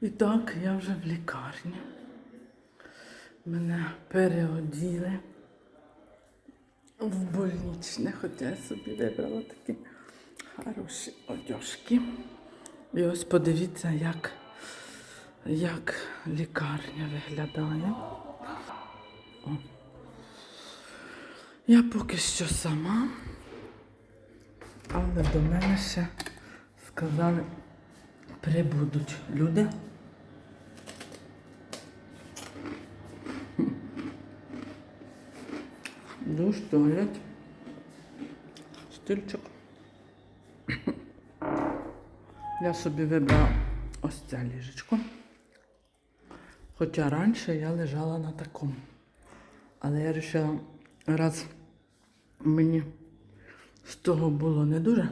І так, я вже в лікарні. Мене переоділи в больничне, хоча я собі вибрала такі хороші одяжки. І ось подивіться, як, як лікарня виглядає. О. Я поки що сама, але до мене ще сказали, прибудуть люди. Ну, стоять. Стільчик. Я собі вибрала ось це ліжечко. Хоча раніше я лежала на такому. Але я вирішила, раз мені з того було не дуже,